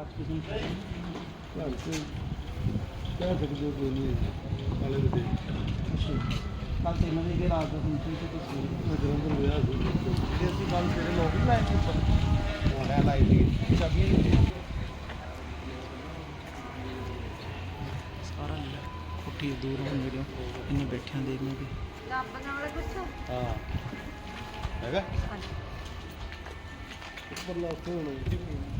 ਘਰ ਤੇ ਕਹਿ ਸਕਦੇ ਹੋ। ਕੋਈ ਨਹੀਂ ਕਾਲੇ ਦੇ ਦੇ ਕੱਲ ਤੇ ਇਹਨਾਂ ਦੇ ਕਿ ਰਾਤ ਦਾ ਫੰਕਸ਼ਨ ਤੇ ਤੁਸੀਂ ਮੈਂ ਜਲੰਧਰ ਵਿਆਹ ਸੀ ਜੇ ਅਸੀਂ ਗੱਲ ਤੇਰੇ ਲੋਕ ਹੀ ਲਾਏ ਸੀ ਉੱਪਰ ਮੈਂ ਲਾਈ ਸੀ ਚਾਬੀਆਂ ਨਹੀਂ ਸੀ ਸਾਰਾ ਕੁੱਟੀ ਦੂਰ ਹੋ ਮੇਰੇ ਇਹਨੇ ਬੈਠਿਆਂ ਦੇਖਣਾ ਕਿ ਰੱਬ ਨਾਲ ਕੁਛ ਹਾਂ ਹੈਗਾ ਉੱਪਰ ਲਾ ਉੱਥੇ ਹੋਣਾ।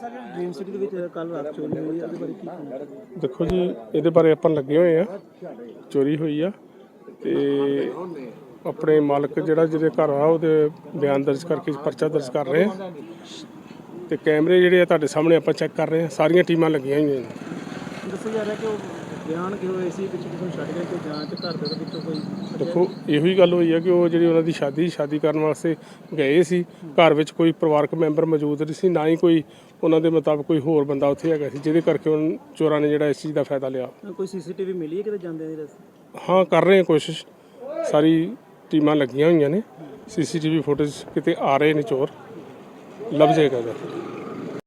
ਡ੍ਰੀਮ ਸਿਟੀ ਦੇ ਵਿੱਚ ਕੱਲ ਰਾਤ ਚੋਰੀ ਹੋਈ ਉਹਦੇ ਬਾਰੇ ਕੀ ਕਹਿਣਾ? ਦੇਖੋ ਜੀ ਇਹਦੇ ਬਾਰੇ ਆਪਾਂ ਲੱਗੇ ਹੋਏ ਆ। ਚੋਰੀ ਹੋਈ ਆ ਤੇ ਆਪਣੇ ਮਾਲਕ ਜਿਹੜਾ ਜਿਹਦੇ ਘਰ ਆ ਉਹਦੇ ਬਿਆਨ ਦਰਜ ਕਰਕੇ ਪਰਚਾ ਦਰਜ ਕਰ ਰਹੇ ਆ। ਤੇ ਕੈਮਰੇ ਜਿਹੜੇ ਆ ਤੁਹਾਡੇ ਸਾਹਮਣੇ ਆਪਾਂ ਚੈੱਕ ਕਰ ਰਹੇ ਆ ਸਾਰੀਆਂ ਟੀਮਾਂ ਲੱਗੀਆਂ ਹੋਈਆਂ ਨੇ। ਦੱਸਿਆ ਜਾ ਰਿਹਾ ਕਿ ਉਹ ਬਿਆਨ ਕਿ ਹੋਏ ਸੀ? ਪਿੱਛੇ ਕਿਸੇ ਨੂੰ ਛੱਡ ਗਏ ਕਿ ਜਾਂਚ ਘਰ ਦੇ ਵਿੱਚੋਂ ਕੋਈ ਦੇਖੋ ਇਹੋ ਹੀ ਗੱਲ ਹੋਈ ਆ ਕਿ ਉਹ ਜਿਹੜੀ ਉਹਨਾਂ ਦੀ ਸ਼ਾਦੀ ਸ਼ਾਦੀ ਕਰਨ ਵਾਸਤੇ ਗਏ ਸੀ। ਘਰ ਵਿੱਚ ਕੋਈ ਪਰਿਵਾਰਕ ਮੈਂਬਰ ਮੌਜੂਦ ਨਹੀਂ ਸੀ ਨਾ ਹੀ ਕੋਈ ਉਹਨਾਂ ਦੇ ਮੁਤਾਬਕ ਕੋਈ ਹੋਰ ਬੰਦਾ ਉੱਥੇ ਹੈਗਾ ਸੀ ਜਿਹਦੇ ਕਰਕੇ ਉਹਨਾਂ ਚੋਰਾਂ ਨੇ ਜਿਹੜਾ ਇਸ ਚੀਜ਼ ਦਾ ਫਾਇਦਾ ਲਿਆ। ਕੋਈ ਸੀਸੀਟੀਵੀ ਮਿਲੀ ਹੈ ਕਿਤੇ ਜਾਂਦੇ ਦੀ ਰਸਤੇ ਹਾਂ ਕਰ ਰਹੇ ਹਾਂ ਕੋਸ਼ਿਸ਼। ਸਾਰੀ ਟੀਮਾਂ ਲੱਗੀਆਂ ਹੋਈਆਂ ਨੇ। ਸੀਸੀਟੀਵੀ ਫੁਟੇਜ ਕਿਤੇ ਆ ਰਹੇ ਨੇ ਚੋਰ। ਲੱਭ ਜਾਏਗਾ